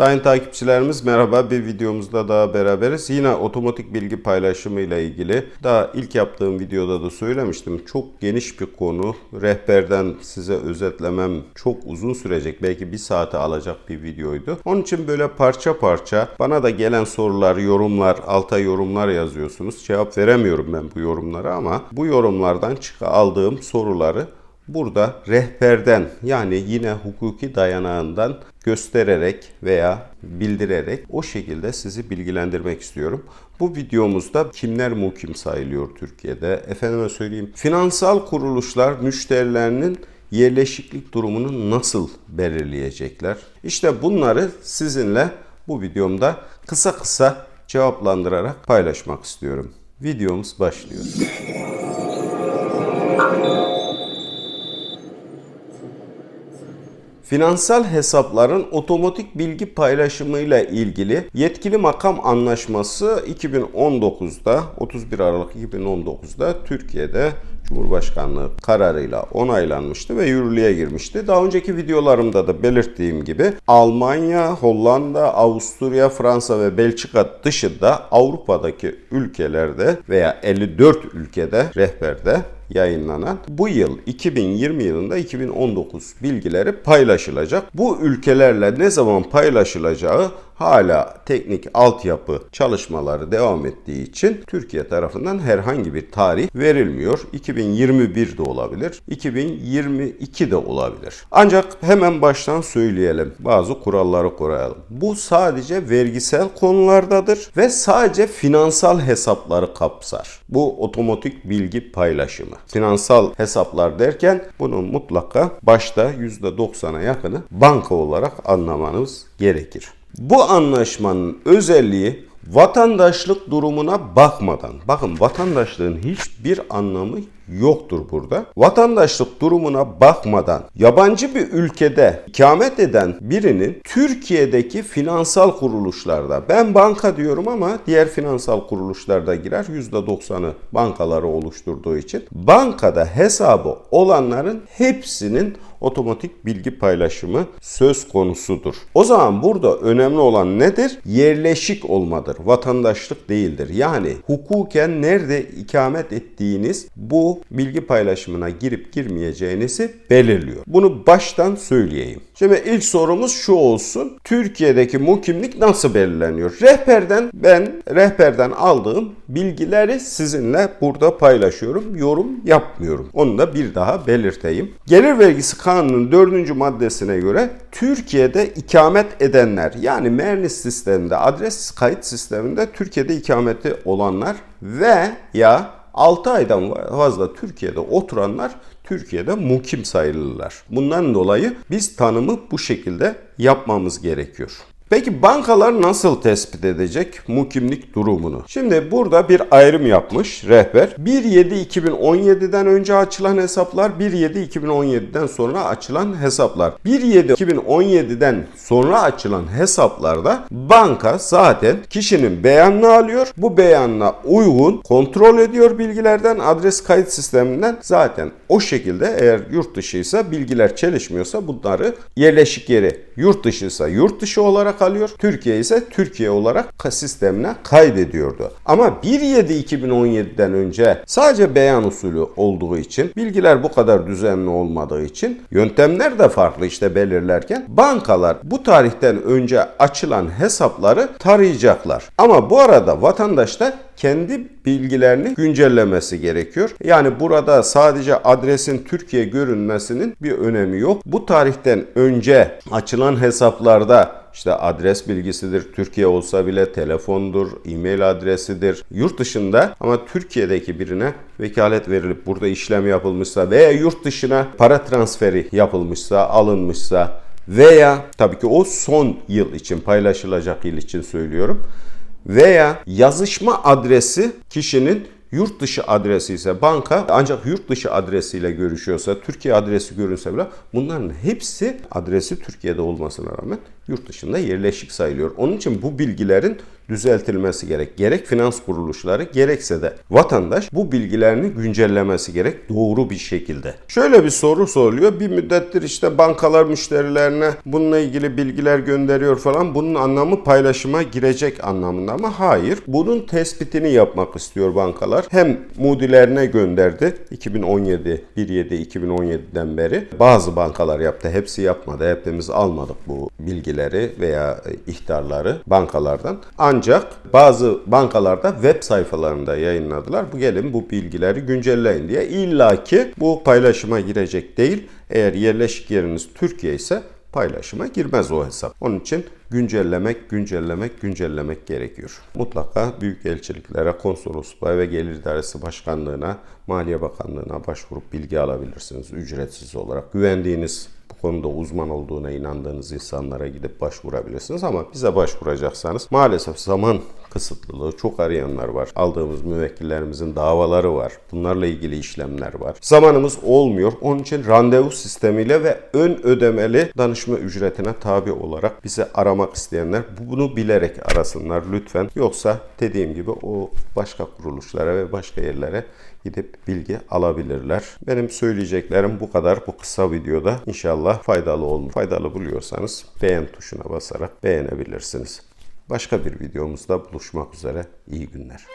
Sayın takipçilerimiz merhaba. Bir videomuzda daha beraberiz. Yine otomatik bilgi paylaşımı ile ilgili daha ilk yaptığım videoda da söylemiştim. Çok geniş bir konu. Rehberden size özetlemem çok uzun sürecek. Belki bir saate alacak bir videoydu. Onun için böyle parça parça bana da gelen sorular, yorumlar, alta yorumlar yazıyorsunuz. Cevap veremiyorum ben bu yorumlara ama bu yorumlardan aldığım soruları Burada rehberden yani yine hukuki dayanağından göstererek veya bildirerek o şekilde sizi bilgilendirmek istiyorum. Bu videomuzda kimler mukim sayılıyor Türkiye'de? Efendime söyleyeyim finansal kuruluşlar müşterilerinin yerleşiklik durumunu nasıl belirleyecekler? İşte bunları sizinle bu videomda kısa kısa cevaplandırarak paylaşmak istiyorum. Videomuz başlıyor. Finansal hesapların otomatik bilgi paylaşımıyla ilgili yetkili makam anlaşması 2019'da 31 Aralık 2019'da Türkiye'de Cumhurbaşkanlığı kararıyla onaylanmıştı ve yürürlüğe girmişti. Daha önceki videolarımda da belirttiğim gibi Almanya, Hollanda, Avusturya, Fransa ve Belçika dışında Avrupa'daki ülkelerde veya 54 ülkede rehberde yayınlanan bu yıl 2020 yılında 2019 bilgileri paylaşılacak. Bu ülkelerle ne zaman paylaşılacağı hala teknik altyapı çalışmaları devam ettiği için Türkiye tarafından herhangi bir tarih verilmiyor. 2021 de olabilir, 2022 de olabilir. Ancak hemen baştan söyleyelim. Bazı kuralları koyalım. Bu sadece vergisel konulardadır ve sadece finansal hesapları kapsar. Bu otomatik bilgi paylaşımı. Finansal hesaplar derken bunun mutlaka başta %90'a yakını banka olarak anlamanız gerekir. Bu anlaşmanın özelliği vatandaşlık durumuna bakmadan, bakın vatandaşlığın hiçbir anlamı yoktur burada. Vatandaşlık durumuna bakmadan yabancı bir ülkede ikamet eden birinin Türkiye'deki finansal kuruluşlarda ben banka diyorum ama diğer finansal kuruluşlarda girer %90'ı bankaları oluşturduğu için bankada hesabı olanların hepsinin otomatik bilgi paylaşımı söz konusudur. O zaman burada önemli olan nedir? Yerleşik olmadır. Vatandaşlık değildir. Yani hukuken nerede ikamet ettiğiniz bu bilgi paylaşımına girip girmeyeceğinizi belirliyor. Bunu baştan söyleyeyim. Şimdi ilk sorumuz şu olsun. Türkiye'deki mukimlik nasıl belirleniyor? Rehberden ben rehberden aldığım bilgileri sizinle burada paylaşıyorum. Yorum yapmıyorum. Onu da bir daha belirteyim. Gelir vergisi kanunun dördüncü maddesine göre Türkiye'de ikamet edenler yani Mernis sisteminde adres kayıt sisteminde Türkiye'de ikameti olanlar ve ya 6 aydan fazla Türkiye'de oturanlar Türkiye'de mukim sayılırlar. Bundan dolayı biz tanımı bu şekilde yapmamız gerekiyor. Peki bankalar nasıl tespit edecek mukimlik durumunu? Şimdi burada bir ayrım yapmış rehber. 1.7.2017'den önce açılan hesaplar, 1.7.2017'den sonra açılan hesaplar. 1.7.2017'den sonra açılan hesaplarda banka zaten kişinin beyanını alıyor. Bu beyanına uygun kontrol ediyor bilgilerden, adres kayıt sisteminden zaten o şekilde eğer yurt dışıysa bilgiler çelişmiyorsa bunları yerleşik yeri yurt dışıysa yurt dışı olarak alıyor. Türkiye ise Türkiye olarak sistemine kaydediyordu. Ama 1.7.2017'den önce sadece beyan usulü olduğu için bilgiler bu kadar düzenli olmadığı için yöntemler de farklı işte belirlerken bankalar bu tarihten önce açılan hesapları tarayacaklar. Ama bu arada vatandaş da kendi bilgilerini güncellemesi gerekiyor. Yani burada sadece adresin Türkiye görünmesinin bir önemi yok. Bu tarihten önce açılan hesaplarda işte adres bilgisidir. Türkiye olsa bile telefondur, e-mail adresidir. Yurt dışında ama Türkiye'deki birine vekalet verilip burada işlem yapılmışsa veya yurt dışına para transferi yapılmışsa, alınmışsa veya tabii ki o son yıl için paylaşılacak yıl için söylüyorum veya yazışma adresi kişinin yurt dışı adresi ise banka ancak yurt dışı adresiyle görüşüyorsa Türkiye adresi görünse bile bunların hepsi adresi Türkiye'de olmasına rağmen yurt dışında yerleşik sayılıyor. Onun için bu bilgilerin düzeltilmesi gerek. Gerek finans kuruluşları gerekse de vatandaş bu bilgilerini güncellemesi gerek doğru bir şekilde. Şöyle bir soru soruluyor. Bir müddettir işte bankalar müşterilerine bununla ilgili bilgiler gönderiyor falan. Bunun anlamı paylaşıma girecek anlamında ama hayır. Bunun tespitini yapmak istiyor bankalar. Hem Moody'lerine gönderdi 2017 1.7-2017'den beri. Bazı bankalar yaptı. Hepsi yapmadı. Hepimiz almadık bu bilgileri veya ihtarları bankalardan. Ancak bazı bankalarda web sayfalarında yayınladılar. Bu gelin bu bilgileri güncelleyin diye. İlla ki bu paylaşıma girecek değil. Eğer yerleşik yeriniz Türkiye ise paylaşıma girmez o hesap. Onun için güncellemek, güncellemek, güncellemek gerekiyor. Mutlaka büyük elçiliklere, konsolosluğa ve Gelir İdaresi Başkanlığı'na, Maliye Bakanlığı'na başvurup bilgi alabilirsiniz ücretsiz olarak. Güvendiğiniz bu konuda uzman olduğuna inandığınız insanlara gidip başvurabilirsiniz ama bize başvuracaksanız maalesef zaman kısıtlılığı çok arayanlar var. Aldığımız müvekkillerimizin davaları var. Bunlarla ilgili işlemler var. Zamanımız olmuyor. Onun için randevu sistemiyle ve ön ödemeli danışma ücretine tabi olarak bizi aramak isteyenler bunu bilerek arasınlar lütfen. Yoksa dediğim gibi o başka kuruluşlara ve başka yerlere gidip bilgi alabilirler. Benim söyleyeceklerim bu kadar bu kısa videoda. İnşallah faydalı olmuş. Faydalı buluyorsanız beğen tuşuna basarak beğenebilirsiniz. Başka bir videomuzda buluşmak üzere. İyi günler.